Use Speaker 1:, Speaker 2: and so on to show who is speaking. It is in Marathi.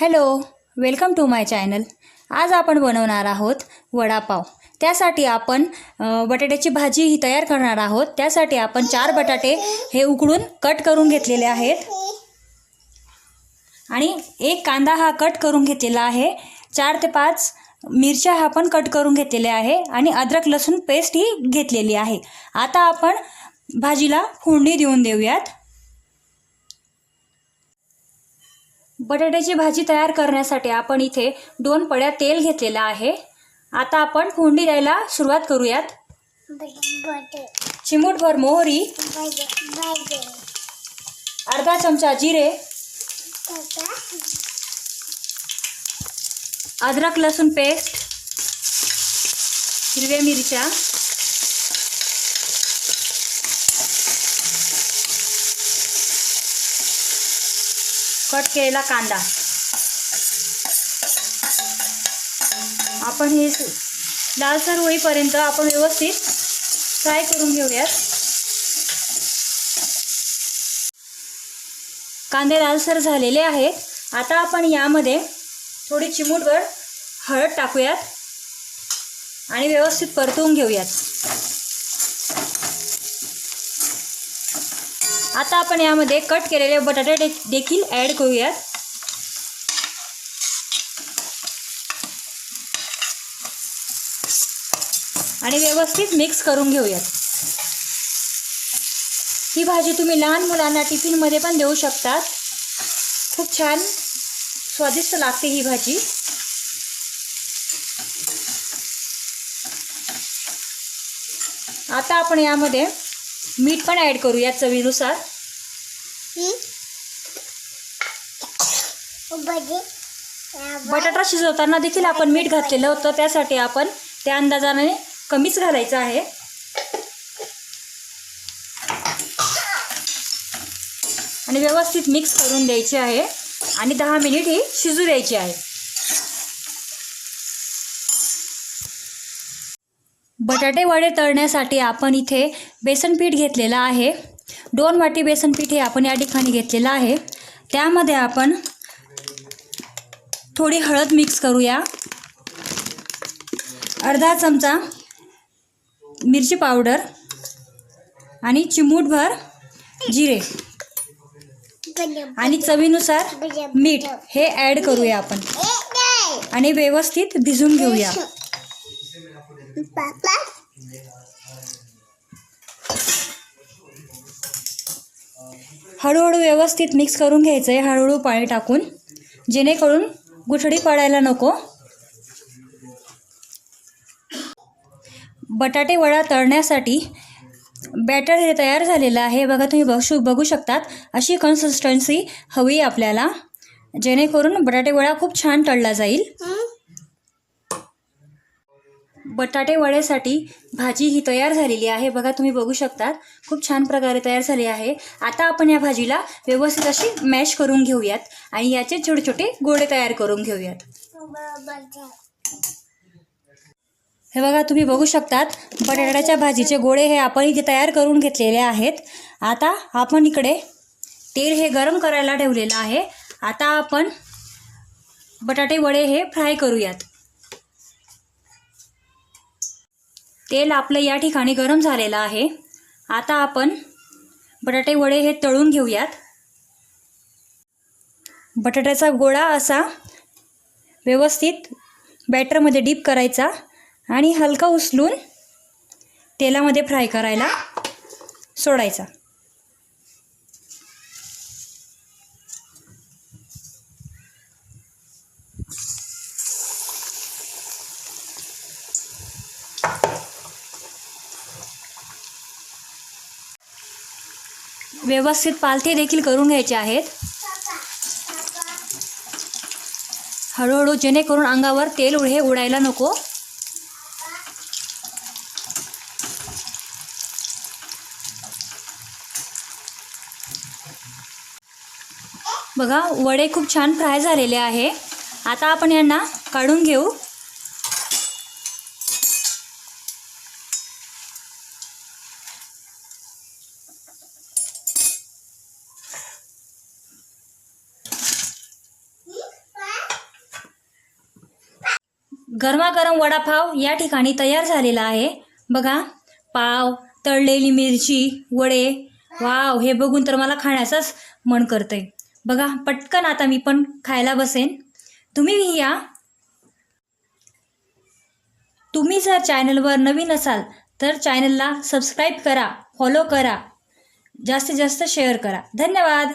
Speaker 1: Hello welcome to my channel. आज आपण बनवणार आहोत वडापाव. त्यासाठी आपण बटाट्याची भाजी ही तयार करणार आहोत. त्यासाठी आपण चार बटाटे हे उकडून कट करून घेतलेले आहेत. आणि एक कांदा हा कट करून घेतलेला आहे. चार ते पाच मिरच्या हा पण कट करून घेतलेल्या आहे. आणि अद्रक लसूण पेस्ट ही घेतलेली आहे. आता आपण भाजीला फोडणी देऊन देऊयात. बटाट्याची भाजी तयार करण्यासाठी आपण इथे दोन पड्या तेल घेतलेलं आहे. आता आपण फोडणी द्यायला सुरुवात करूयात. चिमूटभर मोहरी अर्धा चमचा जिरे अद्रक लसूण पेस्ट हिरव्या मिरच्या कट केलेला कांदा. आपण हे लालसर होईपर्यंत आपण व्यवस्थित फ्राय करून घेऊयात. कांदे लालसर झालेले आहेत. आता आपण यामध्ये थोडी चिमूटभर हळद टाकूयात आणि व्यवस्थित परतवून घेऊयात. आता आपण यामध्ये कट केलेले बटाटे दे- देखील ॲड करूयात. आणि व्यवस्थित मिक्स करून घेऊयात. ही भाजी तुम्ही लहान मुलांना टिफिनमध्ये पण देऊ शकतात. खूप छान स्वादिष्ट लागते ही भाजी. आता आपण यामध्ये मीठ पण ॲड करूया चवीनुसार. बटाटा शिजवताना देखील आपण मीठ घातलेलं होतं. त्यासाठी आपण त्या अंदाजाने कमीच घालायचं आहे. आणि व्यवस्थित मिक्स करून द्यायची आहे. आणि दहा मिनिट ही शिजू द्यायची आहे. बटाटे वडे तळण्यासाठी आपण इथे बेसन पीठ घेतलेलं आहे. दोन वाटी बेसन पीठ हे आपण या ठिकाणी घेतलेलं आहे. त्यामध्ये आपण थोडी हळद मिक्स करूया. अर्धा चमचा मिरची पावडर आणि चिमूटभर जिरे. आणि चवीनुसार मीठ हे ॲड करूया आपण. आणि व्यवस्थित भिजून घेऊया. हळूहळू व्यवस्थित मिक्स करून घ्यायचं आहे. हळूहळू पाणी टाकून. जेणेकरून गुठळी पडायला नको. बटाटे वडा तळण्यासाठी बॅटर हे तयार झालेलं आहे. बघा तुम्ही बघू बघू शकतात. अशी कन्सिस्टन्सी हवी आपल्याला. जेणेकरून बटाटे वडा खूप छान तळला जाईल. बटाटे वड्यासाठी भाजी ही तयार झालेली आहे. बघा तुम्ही बघू शकतात. खूप छान प्रकारे तयार झाली आहे. आता आपण या भाजीला व्यवस्थित अशी मॅश करून घेऊयात आणि याचे छोटे छोटे गोळे तयार करून घेऊयात. हे बघा तुम्ही बघू शकतात बटाट्याच्या भाजीचे गोळे हे आपण इथे तयार करून घेतलेले आहेत. आता आपण इकडे तेल हे गरम करायला ठेवलेलं आहे. आता आपण बटाटे वडे हे फ्राय करूयात. तेल आपलं या ठिकाणी गरम झालेलं आहे. आता आपण बटाटे वडे हे तळून घेऊयात. बटाट्याचा गोळा असा व्यवस्थित बॅटरमध्ये डीप करायचा आणि हलका उचलून तेलामध्ये फ्राय करायला सोडायचा. व्यवस्थित पालथे देखील करून घ्यायचे आहेत. हळूहळू जेणेकरून अंगावर तेल हे उडायला नको. बघा वडे खूप छान फ्राय झालेले आहे. आता आपण यांना काढून घेऊ. गरमागरम वडापाव या ठिकाणी तयार झालेला आहे. बघा पाव तळलेली मिरची वडे. वाव हे बघून तर मला खाण्याचंच मन करतंय. बघा पटकन आता मी पण खायला बसेन. तुम्हीही या. तुम्ही जर चॅनलवर नवीन असाल तर चॅनलला सबस्क्राईब करा फॉलो करा. जास्तीत जास्त शेअर करा. धन्यवाद.